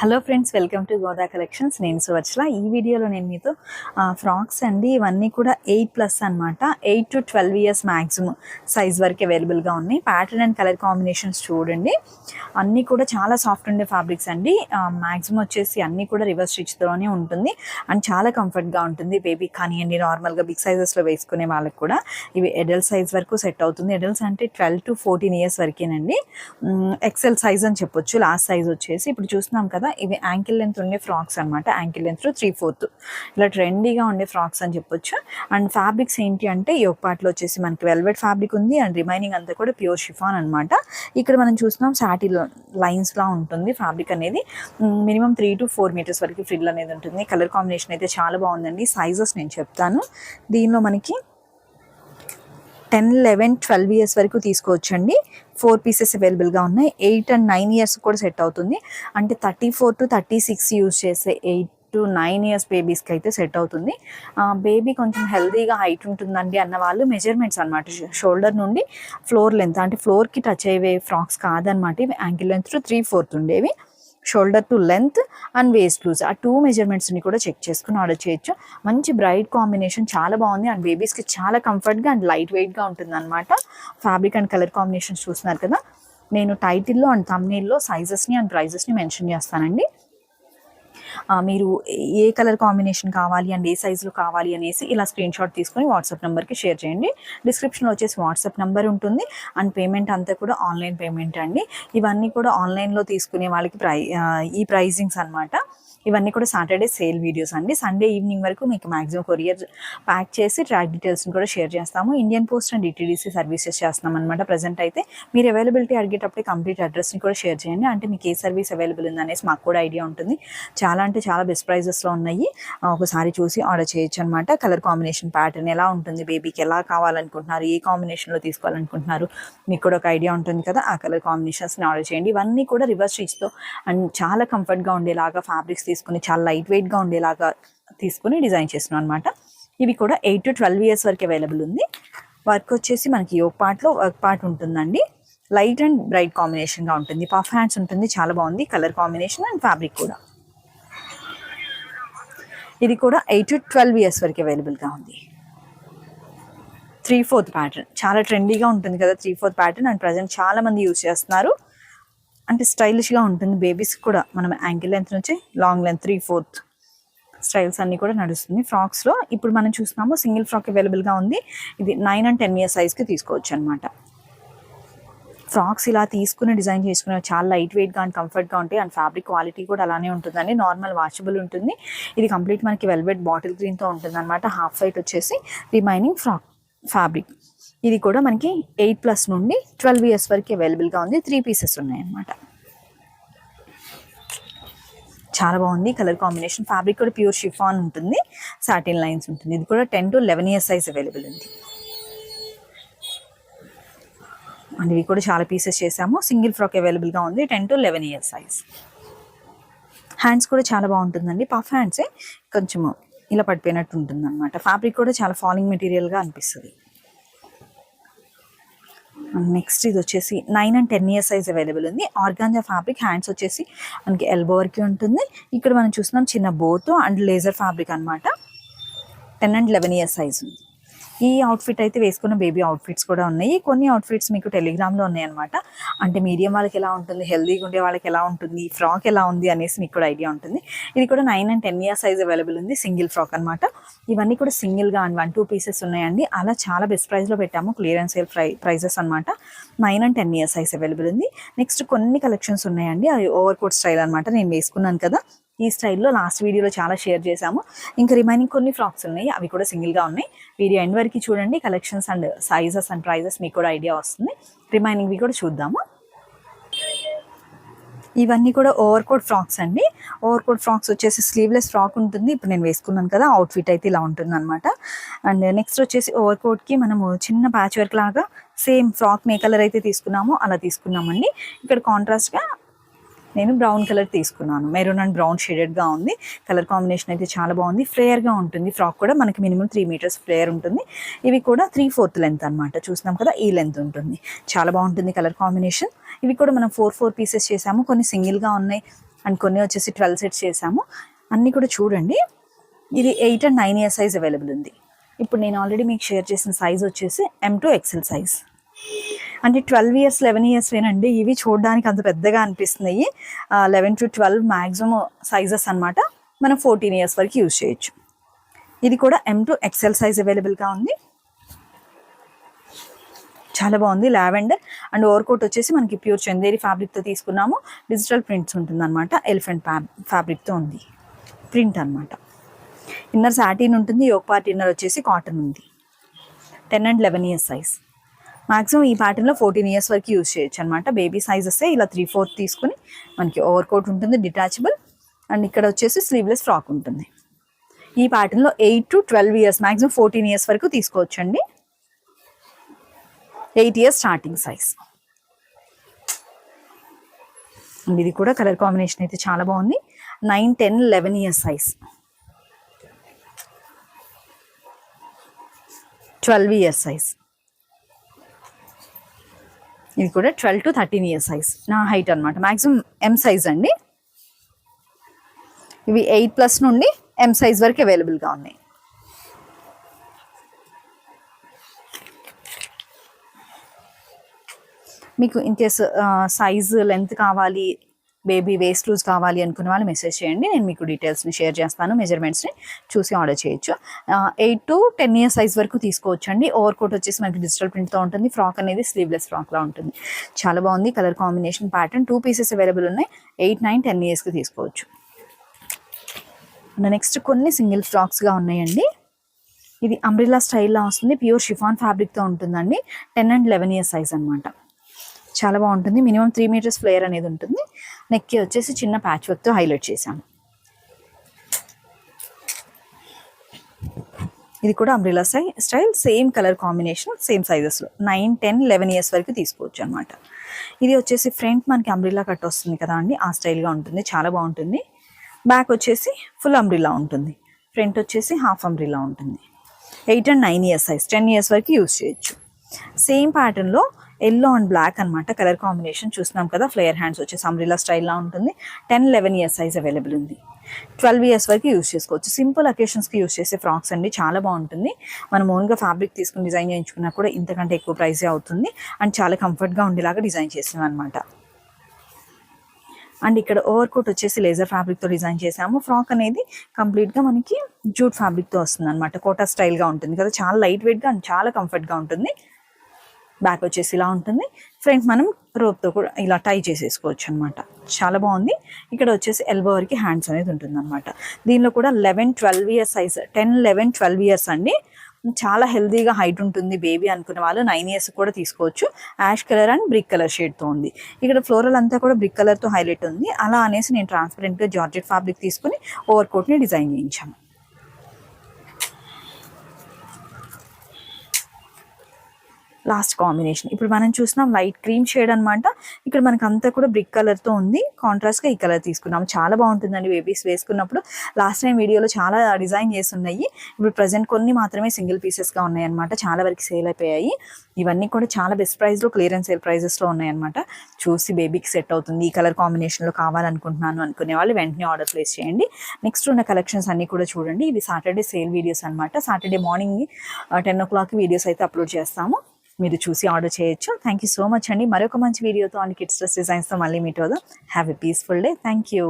Hello friends welcome to Goda collections నేను సువర్చల ఈ వీడియోలో నేను మీతో ఫ్రాక్స్ అండి ఇవన్నీ కూడా ఎయిట్ ప్లస్ అన్నమాట. Eight to twelve years maximum size వరకు అవైలబుల్గా ఉన్నాయి. ప్యాటర్న్ అండ్ కలర్ కాంబినేషన్స్ చూడండి. అన్నీ కూడా చాలా సాఫ్ట్ ఉండే ఫ్యాబ్రిక్స్ అండి. మ్యాక్సిమం వచ్చేసి అన్నీ కూడా రివర్స్ స్టిచ్తోనే ఉంటుంది. అండ్ చాలా కంఫర్ట్గా ఉంటుంది. బేబీ కానివ్వండి నార్మల్గా బిగ్ సైజెస్లో వేసుకునే వాళ్ళకి కూడా. ఇవి ఎడల్ సైజ్ వరకు సెట్ అవుతుంది. ఎడల్స్ అంటే ట్వెల్వ్ టు ఫోర్టీన్ ఇయర్స్ వరకేనండి. ఎక్సెల్ సైజ్ అని చెప్పొచ్చు. లాస్ట్ సైజ్ వచ్చేసి ఇప్పుడు చూస్తున్నాం కదా ఇవి యాంకిల్ లెంత్ ఉండే ఫ్రాక్స్ అనమాట యాంకిల్ లెంత్ త్రీ ఫోర్త్ ఇలా ట్రెండీగా ఉండే ఫ్రాక్స్ అని చెప్పొచ్చు. అండ్ ఫ్యాబ్రిక్స్ ఏంటి అంటే ఈ పార్ట్లో వచ్చేసి మనకి వెల్వెట్ ఫ్యాబ్రిక్ ఉంది అండ్ రిమైనింగ్ అంతా కూడా ప్యూర్ షిఫాన్ అనమాట ఇక్కడ మనం చూస్తున్నాం సాటి లైన్స్ లా ఉంటుంది ఫ్యాబ్రిక్ అనేది. Minimum three to four metres వరకు ఫ్రిల్ అనేది ఉంటుంది. కలర్ కాంబినేషన్ అయితే చాలా బాగుందండి. సైజెస్ నేను చెప్తాను. దీనిలో మనకి టెన్ లెవెన్ ట్వెల్వ్ ఇయర్స్ వరకు తీసుకోవచ్చండి. ఫోర్ పీసెస్ అవైలబుల్గా ఉన్నాయి. ఎయిట్ అండ్ నైన్ ఇయర్స్ కూడా సెట్ అవుతుంది. అంటే thirty four to thirty six use చేసే ఎయిట్ టు నైన్ ఇయర్స్ బేబీస్కి అయితే సెట్ అవుతుంది. బేబీ కొంచెం హెల్దీగా హైట్ ఉంటుందండి అన్న వాళ్ళు మెజర్మెంట్స్ అనమాట షోల్డర్ నుండి ఫ్లోర్ లెంత్ అంటే ఫ్లోర్కి టచ్ అయ్యే ఫ్రాక్స్ కాదనమాట ఇవి యాంకిల్ లెంత్ త్రీ ఫోర్త్ ఉండేవి. Shoulder to length and waist loose ఆ టూ మెజర్మెంట్స్ని కూడా చెక్ చేసుకుని ఆర్డర్ చేయొచ్చు. మంచి బ్రైట్ కాంబినేషన్ చాలా బాగుంది. అండ్ బేబీస్కి చాలా కంఫర్ట్గా అండ్ లైట్ వెయిట్గా ఉంటుంది అనమాట ఫ్యాబ్రిక్ అండ్ కలర్ కాంబినేషన్స్ చూస్తున్నారు కదా. నేను టైటిల్లో అండ్ తమ్నీల్లో సైజెస్ని అండ్ ప్రైజెస్ని మెన్షన్ చేస్తానండి. మీరు ఏ కలర్ కాంబినేషన్ కావాలి అండ్ ఏ సైజులో కావాలి అనేసి ఇలా స్క్రీన్ షాట్ తీసుకొని వాట్సాప్ నెంబర్కి షేర్ చేయండి. డిస్క్రిప్షన్లో వచ్చేసి వాట్సాప్ నెంబర్ ఉంటుంది. అండ్ పేమెంట్ అంతా కూడా ఆన్లైన్ పేమెంట్ అండి. ఇవన్నీ కూడా ఆన్లైన్లో తీసుకునే వాళ్ళకి ప్రై ఈ ప్రైజింగ్స్ అన్నమాట. ఇవన్నీ కూడా సాటర్డే సేల్ వీడియోస్ అండి. సండే ఈవినింగ్ వరకు మీకు మాక్సిమం కొరియర్ ప్యాక్ చేసి ట్రాక్ డీటెయిల్స్ని కూడా షేర్ చేస్తాము. Indian post and DTDC services చేస్తున్నాం అనమాట ప్రజెంట్ అయితే. మీరు అవైలబిలిటీ అడిగేటప్పుడు కంప్లీట్ అడ్రస్ని కూడా షేర్ చేయండి. అంటే మీకు ఏ సర్వీస్ అవైలబుల్ ఉంది అనేసి మాకు కూడా ఐడియా ఉంటుంది. చాలా అంటే చాలా బెస్ట్ ప్రైజెస్లో ఉన్నాయి. ఒకసారి చూసి ఆర్డర్ చేయొచ్చు అనమాట కలర్ కాంబినేషన్ ప్యాటర్న్ ఎలా ఉంటుంది? బేబీకి ఎలా కావాలనుకుంటున్నారు? ఏ కాంబినేషన్లో తీసుకోవాలనుకుంటున్నారు? మీకు కూడా ఒక ఐడియా ఉంటుంది కదా? ఆ కలర్ కాంబినేషన్స్ని ఆర్డర్ చేయండి. ఇవన్నీ కూడా రివర్స్ స్టిచ్తో అండ్ చాలా కంఫర్ట్గా ఉండేలాగా ఫ్యాబ్రిక్స్ తీసుకుని చాలా లైట్ వెయిట్గా ఉండేలాగా తీసుకుని డిజైన్ చేస్తున్నాం అనమాట ఇవి కూడా ఎయిట్ టు ట్వెల్వ్ ఇయర్స్ వరకు అవైలబుల్ ఉంది. వర్క్ వచ్చేసి మనకి యోగ్ పార్ట్లో వర్క్ పార్ట్ ఉంటుందండి. లైట్ అండ్ బ్రైట్ కాంబినేషన్గా ఉంటుంది. పఫ్ హ్యాండ్స్ ఉంటుంది. చాలా బాగుంది. కలర్ కాంబినేషన్ అండ్ ఫ్యాబ్రిక్ కూడా. ఇది కూడా ఎయిట్ టు ట్వెల్వ్ ఇయర్స్ వరకు అవైలబుల్గా ఉంది. త్రీ ఫోర్త్ ప్యాటర్న్ చాలా ట్రెండీగా ఉంటుంది కదా three fourth pattern and present చాలా మంది చేస్తున్నారు. అంటే స్టైలిష్గా ఉంటుంది బేబీస్ కూడా. మనం యాంకిల్ లెంత్ నుంచి long length three fourth styles అన్నీ కూడా నడుస్తుంది. ఫ్రాక్స్లో ఇప్పుడు మనం చూస్తున్నాము సింగిల్ ఫ్రాక్ అవైలబుల్గా ఉంది. ఇది నైన్ అండ్ టెన్ ఇయర్స్ సైజ్కి తీసుకోవచ్చు అనమాట ఫ్రాక్స్ ఇలా తీసుకుని డిజైన్ చేసుకునే చాలా లైట్ వెయిట్గా అండ్ కంఫర్ట్గా ఉంటాయి. అండ్ ఫ్యాబ్రిక్ క్వాలిటీ కూడా అలానే ఉంటుందండి. నార్మల్ వాషబుల్ ఉంటుంది. ఇది కంప్లీట్ మనకి వెల్వెట్ బాటిల్ గ్రీన్తో ఉంటుంది అనమాట హాఫ్ వైట్ వచ్చేసి రిమైనింగ్ ఫ్రాక్ ఫ్యాబ్రిక్. ఇది కూడా మనకి ఎయిట్ ప్లస్ నుండి ట్వెల్వ్ ఇయర్స్ వరకు అవైలబుల్గా ఉంది. త్రీ పీసెస్ ఉన్నాయన్నమాట. చాలా బాగుంది. కలర్ కాంబినేషన్ ఫ్యాబ్రిక్ కూడా ప్యూర్ షిఫాన్ ఉంటుంది. సాటిన్ లైన్స్ ఉంటుంది. ఇది కూడా ten to eleven years size available ఉంది. అండ్ ఇవి కూడా చాలా పీసెస్ చేసాము సింగిల్ ఫ్రాక్ అవైలబుల్గా ఉంది. Ten to eleven years size hands కూడా చాలా బాగుంటుందండి. పఫ్ హ్యాండ్సే కొంచెము ఇలా పడిపోయినట్టు ఉంటుంది అనమాట ఫ్యాబ్రిక్ కూడా చాలా ఫాలింగ్ మెటీరియల్గా అనిపిస్తుంది. నెక్స్ట్ ఇది వచ్చేసి nine and ten years size available ఉంది. ఆర్గాంజా ఫ్యాబ్రిక్ హ్యాండ్స్ వచ్చేసి మనకి ఎల్బో వరకు ఉంటుంది. ఇక్కడ మనం చూస్తున్నాం చిన్న బోతో అండ్ లేజర్ ఫ్యాబ్రిక్ అన్నమాట. Ten and eleven years size ఉంది. ఈ అవుట్ఫిట్ అయితే వేసుకున్న బేబీ అవుట్ఫిట్స్ కూడా ఉన్నాయి. కొన్ని అవుట్ఫిట్స్ మీకు టెలిగ్రామ్లో ఉన్నాయన్నమాట. అంటే మీడియం వాళ్ళకి ఎలా ఉంటుంది? హెల్దీగా ఉండే వాళ్ళకి ఎలా ఉంటుంది? ఫ్రాక్ ఎలా ఉంది? అనేసి మీకు కూడా ఐడియా ఉంటుంది. ఇది కూడా nine and ten year size available ఉంది. సింగిల్ ఫ్రాక్ అనమాట ఇవన్నీ కూడా సింగిల్గా అండ్ వన్ టూ పీసెస్ ఉన్నాయండి. అలా చాలా బెస్ట్ ప్రైస్లో పెట్టాము. క్లియరెన్స్ సేల్ ప్రై ప్రైజెస్ అనమాట nine and ten year size available ఉంది. నెక్స్ట్ కొన్ని కలెక్షన్స్ ఉన్నాయండి. అవి ఓవర్ కోట్ స్టైల్ అనమాట నేను వేసుకున్నాను కదా. ఈ స్టైల్లో లాస్ట్ వీడియోలో చాలా షేర్ చేశాము. ఇంకా రిమైనింగ్ కొన్ని ఫ్రాక్స్ ఉన్నాయి. అవి కూడా సింగిల్గా ఉన్నాయి. వీడియో ఎండ్ వరకు చూడండి. Collections and sizes and prices మీకు కూడా ఐడియా వస్తుంది. రిమైనింగ్వి కూడా చూద్దాము. ఇవన్నీ కూడా ఓవర్ కోట్ ఫ్రాక్స్ అండి. ఓవర్ కోట్ ఫ్రాక్స్ వచ్చేసి స్లీవ్లెస్ ఫ్రాక్ ఉంటుంది. ఇప్పుడు నేను వేసుకున్నాను కదా అవుట్ఫిట్ అయితే ఇలా ఉంటుంది అనమాట అండ్ నెక్స్ట్ వచ్చేసి ఓవర్ కోట్కి మనము చిన్న ప్యాచ్ వర్క్ లాగా సేమ్ ఫ్రాక్ మే కలర్ అయితే తీసుకున్నామో. అలా తీసుకున్నామండి. ఇక్కడ కాంట్రాస్ట్గా నేను బ్రౌన్ కలర్ తీసుకున్నాను. మెరూన్ అండ్ బ్రౌన్ షేడెడ్గా ఉంది. కలర్ కాంబినేషన్ అయితే చాలా బాగుంది. ఫ్లేయర్గా ఉంటుంది. ఫ్రాక్ కూడా మనకి మినిమం త్రీ మీటర్స్ ఫ్లేయర్ ఉంటుంది. ఇవి కూడా త్రీ ఫోర్త్ లెంత్ అనమాట చూసినాం కదా ఈ లెంత్ ఉంటుంది. చాలా బాగుంటుంది కలర్ కాంబినేషన్. ఇవి కూడా మనం ఫోర్ ఫోర్ పీసెస్ చేసాము. కొన్ని సింగిల్గా ఉన్నాయి అండ్ కొన్ని వచ్చేసి ట్వెల్వ్ సెట్స్ చేసాము. అన్నీ కూడా చూడండి. ఇది eight and nine year size available ఉంది. ఇప్పుడు నేను ఆల్రెడీ మీకు షేర్ చేసిన సైజ్ వచ్చేసి ఎం టు ఎక్సెల్ సైజ్ అంటే ట్వెల్వ్ ఇయర్స్ లెవెన్ ఇయర్స్ వేనండి ఇవి చూడడానికి అంత పెద్దగా అనిపిస్తున్నాయి. Eleven to twelve maximum sizes అనమాట మనం ఫోర్టీన్ ఇయర్స్ వరకు యూజ్ చేయొచ్చు. ఇది కూడా ఎం టు ఎక్సెల్ సైజ్ అవైలబుల్గా ఉంది. చాలా బాగుంది. లావెండర్. అండ్ ఓవర్ కోట్ వచ్చేసి మనకి ప్యూర్ చందేరి ఫ్యాబ్రిక్తో తీసుకున్నాము. డిజిటల్ ప్రింట్స్ ఉంటుంది అనమాట ఎలిఫెంట్ ఫ్యాబ్రిక్తో ఉంది. ప్రింట్ అనమాట ఇన్నర్ సాటిన్ ఉంటుంది. యోగ్ పార్ట్ ఇన్నర్ వచ్చేసి కాటన్ ఉంది. Ten and eleven years size. Maximum ఈ ప్యాటర్న్లో ఫోర్టీన్ ఇయర్స్ వరకు యూజ్ చేయొచ్చు అనమాట బేబీ సైజెస్ ఇలా త్రీ ఫోర్త్ తీసుకుని మనకి ఓవర్ కోట్ ఉంటుంది డిటాచబుల్. అండ్ ఇక్కడ వచ్చేసి స్లీవ్లెస్ ఫ్రాక్ ఉంటుంది. ఈ ప్యాటర్న్లో eight to twelve years maximum fourteen years వరకు తీసుకోవచ్చండి. Eight years starting size. ఇది కూడా కలర్ కాంబినేషన్ అయితే చాలా బాగుంది. Nine ten eleven years size. Twelve years size. ఇది కూడా twelve to thirteen years size నా హైట్ అనమాట మ్యాక్సిమం ఎం సైజ్ అండి. ఇవి ఎయిట్ ప్లస్ నుండి ఎం సైజ్ వరకు అవైలబుల్గా ఉన్నాయి. మీకు ఇన్ కేస్ సైజు లెంత్ కావాలి బేబీ వేస్ట్ లూజ్ కావాలి అనుకున్న వాళ్ళు మెసేజ్ చేయండి. నేను మీకు డీటెయిల్స్ని షేర్ చేస్తాను. మెజర్మెంట్స్ని చూసి ఆర్డర్ చేయొచ్చు. Eight to ten years size వరకు తీసుకోవచ్చు అండి ఓవర్ కోట్ వచ్చేసి మనకి డిజిటల్ ప్రింట్తో ఉంటుంది. ఫ్రాక్ అనేది స్లీవ్లెస్ ఫ్రాక్లా ఉంటుంది. చాలా బాగుంది. Colour combination pattern two pieces available ఉన్నాయి. ఎయిట్ నైన్ టెన్ ఇయర్స్కి తీసుకోవచ్చు. నెక్స్ట్ కొన్ని సింగిల్ ఫ్రాక్స్గా ఉన్నాయండి. ఇది అంబ్రిల్లా స్టైల్లో వస్తుంది. ప్యూర్ షిఫాన్ ఫ్యాబ్రిక్తో ఉంటుందండి. Ten and eleven years size అనమాట చాలా బాగుంటుంది. మినిమం త్రీ మీటర్స్ ఫ్లేయర్ అనేది ఉంటుంది. నెక్కి వచ్చేసి చిన్న ప్యాచ్ వర్క్తో హైలైట్ చేశాను. ఇది కూడా అంబ్రిల్లా సై style same colour combination same సైజెస్లో nine ten eleven years వరకు తీసుకోవచ్చు అనమాట ఇది వచ్చేసి ఫ్రంట్ మనకి అంబ్రిల్లా కట్ వస్తుంది కదా అండి. ఆ స్టైల్గా ఉంటుంది. చాలా బాగుంటుంది. బ్యాక్ వచ్చేసి ఫుల్ అంబ్రిలా ఉంటుంది. ఫ్రంట్ వచ్చేసి హాఫ్ అంబ్రిలా ఉంటుంది. Eight and nine years size ten years వరకు యూజ్ చేయొచ్చు. సేమ్ ప్యాటర్న్లో ఎల్లో అండ్ బ్లాక్ అనమాట కలర్ కాంబినేషన్ చూస్తున్నాం కదా ఫ్లేయర్ హ్యాండ్స్ వచ్చేసి అంబ్రిల్లా స్టైల్లో ఉంటుంది. Ten eleven years size available ఉంది. ట్వెల్వ్ ఇయర్స్ వరకు యూస్ చేసుకోవచ్చు. సింపుల్ అకేషన్స్కి యూస్ చేసే ఫ్రాక్స్ అండి చాలా బాగుంటుంది. మనం ఓన్గా ఫ్యాబ్రిక్ తీసుకుని డిజైన్ చేయించుకున్నా కూడా ఇంతకంటే ఎక్కువ ప్రైసే అవుతుంది. అండ్ చాలా కంఫర్ట్గా ఉండేలాగా డిజైన్ చేసాం అనమాట అండ్ ఇక్కడ ఓవర్ కోట్ వచ్చేసి లేజర్ ఫ్యాబ్రిక్తో డిజైన్ చేసాము. ఫ్రాక్ అనేది కంప్లీట్గా మనకి జూట్ ఫ్యాబ్రిక్తో వస్తుంది అనమాట కోటా స్టైల్గా ఉంటుంది కదా చాలా లైట్ వెయిట్గా అండ్ చాలా కంఫర్ట్గా ఉంటుంది. బ్యాక్ వచ్చేసి ఇలా ఉంటుంది. ఫ్రంట్ మనం రోప్తో కూడా ఇలా టై చేసేసుకోవచ్చు అనమాట చాలా బాగుంది. ఇక్కడ వచ్చేసి ఎల్బో వరకు హ్యాండ్స్ అనేది ఉంటుంది అనమాట దీనిలో కూడా eleven twelve years size ten eleven twelve years అండి. చాలా హెల్తీగా హైట్ ఉంటుంది బేబీ అనుకున్న వాళ్ళు నైన్ ఇయర్స్ కూడా తీసుకోవచ్చు. Ash colour and brick colour షేడ్తో ఉంది. ఇక్కడ ఫ్లోరల్ అంతా కూడా బ్రిక్ కలర్తో హైలైట్ ఉంది. అలా అనేసి నేను ట్రాన్స్పరెంట్గా జార్జెట్ ఫ్యాబ్రిక్ తీసుకుని ఓవర్ కోట్ని డిజైన్ చేయించాను. Last combination. ఇప్పుడు మనం చూసినాం లైట్ క్రీమ్ షేడ్ అనమాట ఇక్కడ మనకు అంతా కూడా బ్రిక్ కలర్తో ఉంది. కాంట్రాస్ట్గా ఈ కలర్ తీసుకున్నాం. చాలా బాగుంటుందండి బేబీస్ వేసుకున్నప్పుడు. లాస్ట్ టైం వీడియోలో చాలా డిజైన్ చేసి ఉన్నాయి ఇప్పుడు ప్రజెంట్ కొన్ని మాత్రమే సింగిల్ పీసెస్గా ఉన్నాయి అనమాట చాలా వరకు సేల్ అయిపోయాయి. ఇవన్నీ కూడా చాలా బెస్ట్ ప్రైస్లో క్లియరెన్స్ సేల్ ప్రైజెస్లో ఉన్నాయన్నమాట. చూసి బేబీకి సెట్ అవుతుంది. ఈ కలర్ కాంబినేషన్లో కావాలనుకుంటున్నాను అనుకునే వాళ్ళు వెంటనే ఆర్డర్ ప్లేస్ చేయండి. నెక్స్ట్ ఉన్న కలెక్షన్స్ అన్నీ కూడా చూడండి. ఇవి సాటర్డే సేల్ వీడియోస్ అనమాట Saturday morning ten o'clock videos అయితే అప్లోడ్ చేస్తాము. మీరు చూసి ఆర్డర్ చేయొచ్చు. థ్యాంక్ యూ సో మచ్ అండి. మరొక మంచి వీడియోతో అండ్ కిడ్స్ డ్రెస్ డిజైన్స్తో మళ్ళీ మీట్ అవుదాం. Have a peaceful day thank you